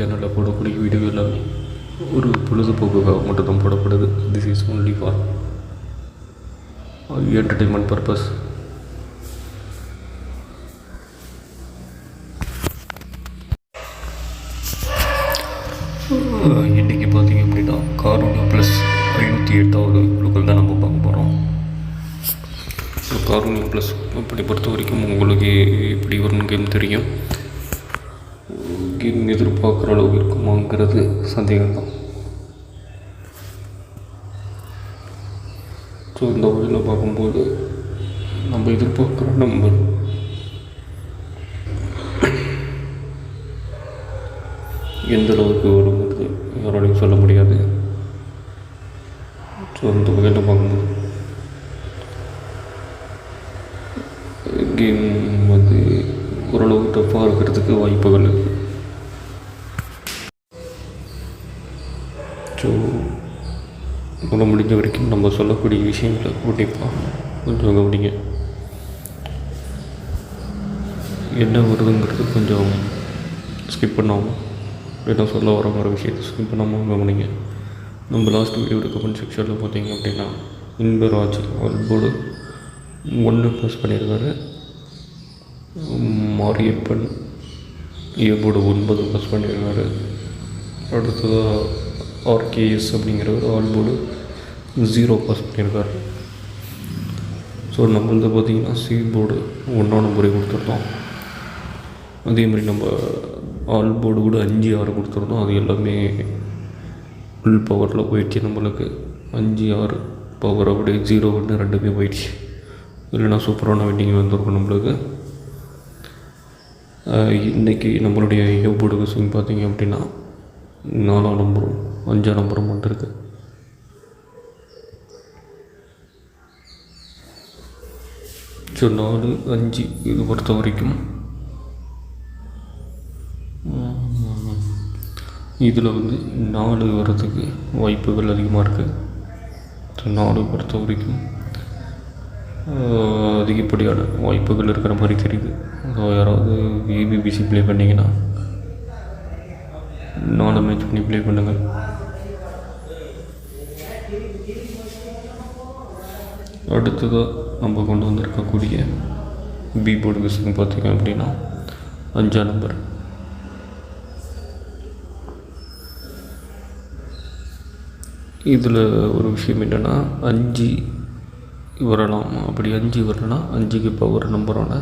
சேனலில் போடக்கூடிய வீடியோ எல்லாமே ஒரு பொழுதுபோக்குக்காக மட்டும் தான் போடப்படுது this is only for entertainment purpose இன்றைக்கி பார்த்தீங்க அப்படின்னா காரோட ப்ளஸ் ஐநூற்றி எட்டாவது குழுக்கள் தான் நம்ம பார்க்க போகிறோம் கார்னிங் ப்ளஸ் அப்படி பொறுத்த வரைக்கும் உங்களுக்கு எப்படி வரும்னு கேம் தெரியும்? கேம் எதிர்பார்க்குற அளவு இருக்குமாங்கிறது சந்தேகம் தான் ஸோ இந்த வகையில் பார்க்கும்போது நம்ம எதிர்பார்க்குற நம்பர் எந்த அளவுக்கு வருங்கிறது யாராலையும் சொல்ல முடியாது. ஸோ அந்த வகையில் பார்க்கும்போது கேம் வந்து ஓரளவுக்கு டஃப்பாக இருக்கிறதுக்கு வாய்ப்புகள் இருக்குது உங்களால் முடிஞ்ச வரைக்கும் நம்ம சொல்லக்கூடிய விஷயங்களை கண்டிப்பாக கொஞ்சம் கவனிங்க என்ன வருதுங்கிறது கொஞ்சம் ஸ்கிப் பண்ணாமல் என்ன சொல்ல வர ஒரு விஷயத்தை ஸ்கிப் பண்ணாமல் கவனிங்க நம்ம லாஸ்ட் வீடியோட கமெண்ட் செக்ஷனில் பார்த்தீங்க அப்படின்னா இன்பராஜ் போர்டு ஒன்று ப்ளஸ் பண்ணியிருக்காரு. மாரியப்பன் ஏபோடு ஒன்பது ப்ளஸ் பண்ணியிருக்காரு. அடுத்ததாக ஆர்கேஎஸ் அப்படிங்கிறவர் ஆல்போர்டு ஜீரோ பாஸ் பண்ணியிருக்காரு ஸோ நம்மளது பார்த்திங்கன்னா சி போர்டு ஒன்றா நம்பரே கொடுத்துருந்தோம் அதே மாதிரி நம்ம ஆல் போர்டு கூட அஞ்சு ஆறு கொடுத்துருந்தோம் அது எல்லாமே ஃபுல் பவரில் போயிடுச்சு நம்மளுக்கு அஞ்சு ஆறு பவர் அப்படியே ஜீரோ ஒன்று ரெண்டுமே போயிடுச்சு இல்லைனா சூப்பரான வெட்டிங் வந்திருக்கும் நம்மளுக்கு இன்றைக்கி நம்மளுடைய ஐயோ போர்டு ஸ்விங் பார்த்தீங்க அப்படின்னா நாலாம் நம்பரும் அஞ்சாம் ரொம்ப இருக்குது ஸோ நாலு அஞ்சு இது பொறுத்த வரைக்கும். இதில் வந்து நாலு வர்றதுக்கு வாய்ப்புகள் அதிகமாக இருக்குது ஸோ நாலு பொறுத்த வரைக்கும் அதிகப்படியான வாய்ப்புகள் இருக்கிற மாதிரி தெரியுது. ஸோ யாராவது ஏபிபிசி ப்ளே பண்ணிங்கன்னா நாலு மேட்ச் பண்ணி ப்ளே பண்ணுங்கள் அடுத்ததாக நம்ம கொண்டு வந்திருக்கக்கூடிய பி போர்டு விசிங் பார்த்திங்க அப்படின்னா அஞ்சாம் நம்பர் இதில் ஒரு விஷயம் என்னென்னா அஞ்சு வரலாம். அப்படி அஞ்சு வரலனா அஞ்சுக்கு பவர் நம்பரான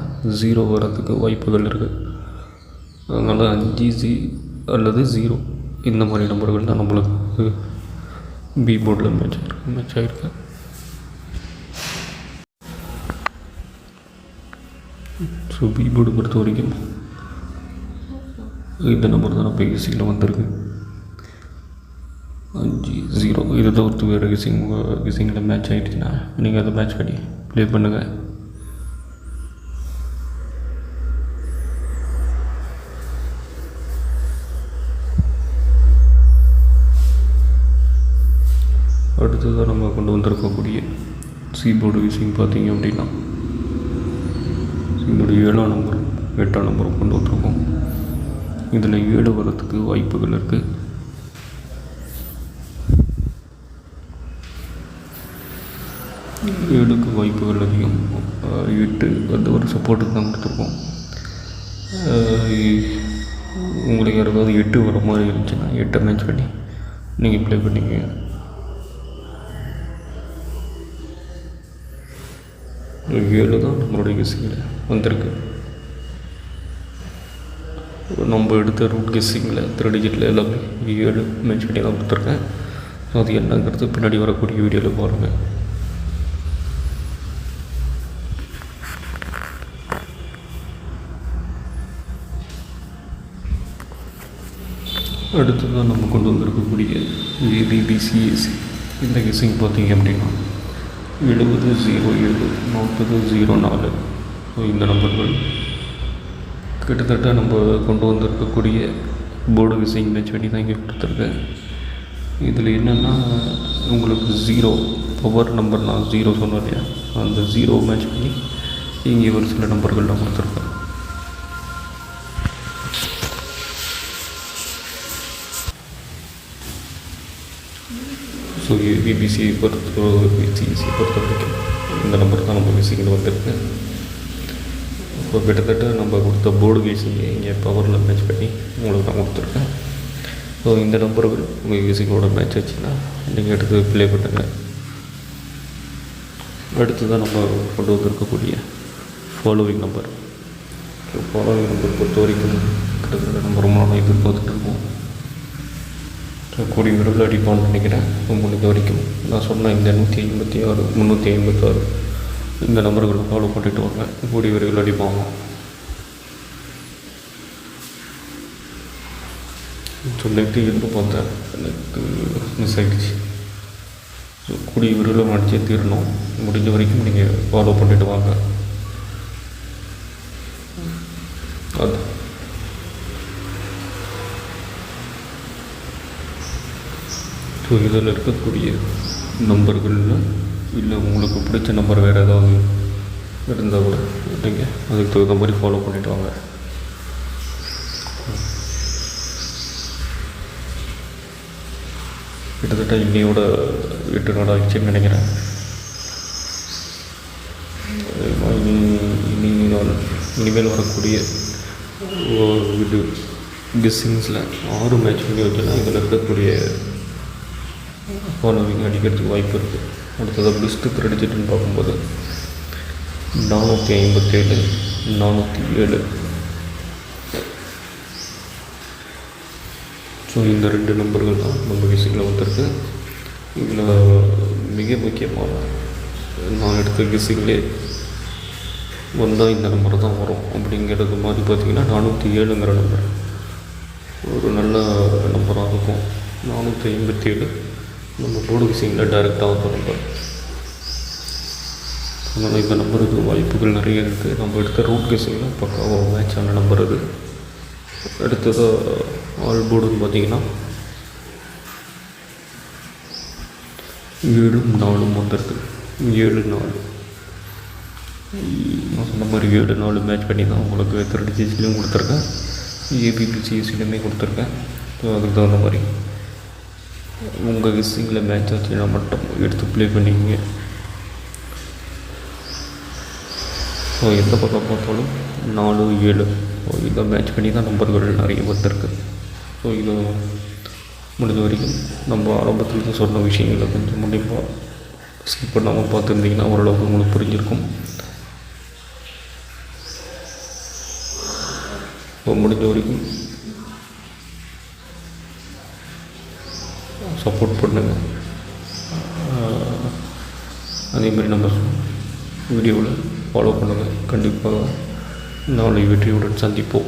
ஜீரோ வர்றதுக்கு வாய்ப்புகள் இருக்குது அதனால் அஞ்சு ஜி அல்லது ஜீரோ இந்த மாதிரி நம்பர்கள் தான் நம்மளுக்கு பி போர்டில் மேட்ச் ஆகிருக்கு மேட்ச் ஆகிருக்கு ஸோ பீபோர்டு பொறுத்த வரைக்கும் இந்த நம்பர் தான் நம்ம ஏசியில் வந்திருக்கு. அஞ்சு ஜீரோ இதை தவிர்த்து வேறு கிசிங் கிசிங்கில் மேட்ச் ஆகிடுச்சுன்னா நீங்கள் அதை மேட்ச் பண்ணி ப்ளே பண்ணுங்கள் அடுத்ததாக நம்ம கொண்டு வந்திருக்கக்கூடிய சீபோர்டு விசிங் பார்த்தீங்க அப்படின்னா என்னுடைய ஏழாம் நம்பர் எட்டாம் நம்பரும் கொண்டு வந்திருக்கோம். இதில் ஏழு வரத்துக்கு வாய்ப்புகள் இருக்குது ஏழுக்கு வாய்ப்புகள் அதிகம். எட்டு வந்து ஒரு சப்போர்ட்டுக்கு தான் கொடுத்துருக்கோம். உங்களுக்கு யாருக்காவது எட்டு வர மாதிரி இருந்துச்சுன்னா எட்டை மேட்ச் பண்ணி நீங்கள் ப்ளே பண்ணிங்க ஏழு தான் நம்மளுடைய கெஸ்ஸிங்கில் வந்திருக்கு. நம்ம எடுத்த ரூட் கெஸ்ஸிங்கில் த்ரீ டிஜிட்டில் எல்லாமே ஏழு மென்ஷன் பண்ணி தான் கொடுத்துருக்கேன். அது என்னங்கிறது பின்னாடி வரக்கூடிய வீடியோவில் பாருங்கள் அடுத்ததாக நம்ம கொண்டு வந்திருக்கக்கூடிய ஏபிபிசிஎஸ்சி இந்த கெஸ்ஸிங் பார்த்தீங்க அப்படின்னா எழுபது ஜீரோ ஏழு நாற்பது ஜீரோ நாலு. ஸோ இந்த நம்பர்கள் கிட்டத்தட்ட நம்ம கொண்டு வந்திருக்கக்கூடிய போர்டு விசைங் மேட்ச் பண்ணி தான் இங்கே கொடுத்துருக்கேன். இதில் என்னென்னா உங்களுக்கு ஜீரோ பவர் நம்பர் நான் ஜீரோ சொன்னேன் இல்லையா? அந்த ஜீரோ மேட்ச் பண்ணி இங்கே ஒரு சில நம்பர்கள் நான் கொடுத்துருக்கேன். ஸோ பிபிசியை பொறுத்த பிசிஎஸ்சியை பொறுத்த வரைக்கும் இந்த நம்பர் தான் நம்ம விசிங்கில் வந்திருக்கு. இப்போ கிட்டத்தட்ட நம்ம கொடுத்த போர்டு கேசிங்க இங்கே பவரில் மேட்ச் பண்ணி உங்களுக்கு நான் கொடுத்துருக்கேன். ஸோ இந்த நம்பர்கள் உங்கள் மியூசிக்கோட மேட்ச் ஆச்சுன்னா நீங்கள் எடுத்து ப்ளே பண்ணுங்கள் அடுத்து தான் நம்ம கொண்டு வந்திருக்கக்கூடிய following number so following number பொறுத்த வரைக்கும் கிட்டத்தட்ட நம்ம ரொம்ப நாளாக எதிர்பார்த்துட்டு இருக்கோம். கூடிய விரைவில் அடிப்பான்னு நினைக்கிறேன். முடிஞ்ச வரைக்கும் நான் சொன்ன இந்த நூற்றி ஐம்பத்தி ஆறு முந்நூற்றி ஐம்பத்தாறு. இந்த நம்பர்களை ஃபாலோ பண்ணிட்டு வாங்க. கூடிய விரைவில் அடிப்பாங்க ஸோ நெட்டு எதிர்பார்த்தேன் எனக்கு மிஸ் ஆகிடுச்சு ஸோ கூடிய விரைவில் நடிச்சே தீரணும். முடிஞ்ச வரைக்கும் நீங்கள் ஃபாலோ பண்ணிட்டு வாங்க. அது. ஸோ இதில் இருக்கக்கூடிய நம்பர்களில் இல்லை உங்களுக்கு பிடிச்ச நம்பர் வேறு ஏதாவது இருந்தால் கூட நீங்கள் அதுக்கு தகுந்த மாதிரி ஃபாலோ பண்ணிட்டு வாங்க. கிட்டத்தட்ட இன்னையோட எட்டு நாள் ஆகிடுச்சுன்னு நினைக்கிறேன். இனி இனி நாள் இனிமேல் வரக்கூடிய ஒரு இது கெஸ்ஸிங்ஸில் ஆறு மேட்ச் பண்ணி வச்சுன்னா இதில் இருக்கக்கூடிய ஃபாலோவிங் அடிக்கிறதுக்கு வாய்ப்பு இருக்குது அடுத்தது பெஸ்ட்டு கிரெடிட்னு பார்க்கும்போது நானூற்றி ஐம்பத்தேழு நானூற்றி ஏழு. ஸோ இந்த ரெண்டு நம்பர்கள் தான் நம்ம விஷயத்தில் வந்திருக்கு. இதில் மிக முக்கியமான நான் எடுத்த கெஸ்ஸிங்லே வந்தால் இந்த நம்பர் தான் வரும். அப்படிங்கிறது மாதிரி பார்த்தீங்கன்னா நானூற்றி ஏழுங்கிற நம்பர் ஒரு நல்ல நம்பராக இருக்கும். நானூற்றி ஐம்பத்தேழு நம்ம போர்டு விஷயங்களில் டைரெக்டாக வந்த நம்பர் அதனால் இந்த நம்பருக்கு வாய்ப்புகள் நிறைய இருக்குது நம்ம எடுத்த ரூட் கெஸிங்கில் பக்காவாக மேட்ச் ஆன நம்பர் அது. அடுத்தது ஆல் போர்டுன்னு பார்த்தீங்கன்னா ஏழும் நாலும் வந்திருக்கு. ஏழு நாலு. நான் சொன்ன மாதிரி ஏழு நாலு மேட்ச் பண்ணி தான் உங்களுக்கு த்ரெட் ஜிஸ்லையும் கொடுத்துருக்கேன். ஏபிபிசிஎஸ்சிலையுமே கொடுத்துருக்கேன். ஸோ அதுக்கு தகுந்த மாதிரி. உங்கள் விசிங்கில் மேட்ச் ஆச்சுன்னா மட்டும் எடுத்து ப்ளே பண்ணிக்கங்க. ஸோ எந்த பக்கம் பார்த்தாலும் நாலு ஏழு. ஸோ இதை மேட்ச் பண்ணி தான் நம்பர்கள் நிறைய வந்திருக்கு. ஸோ இது முடிஞ்ச வரைக்கும் நம்ம ஆரம்பத்தில் சொன்ன விஷயங்களை கொஞ்சம் முடிப்பாக ஸ்கிப் பண்ணாமல் பார்த்துருந்தீங்கன்னா ஓரளவுக்கு உங்களுக்கு புரிஞ்சிருக்கும். ஸோ முடிஞ்ச வரைக்கும் சப்போர்ட் பண்ணுங்கள் அதேமாதிரி நம்ம வீடியோவில் ஃபாலோ பண்ணுங்கள் கண்டிப்பாக நாளை வெற்றியுடன் சந்திப்போம்.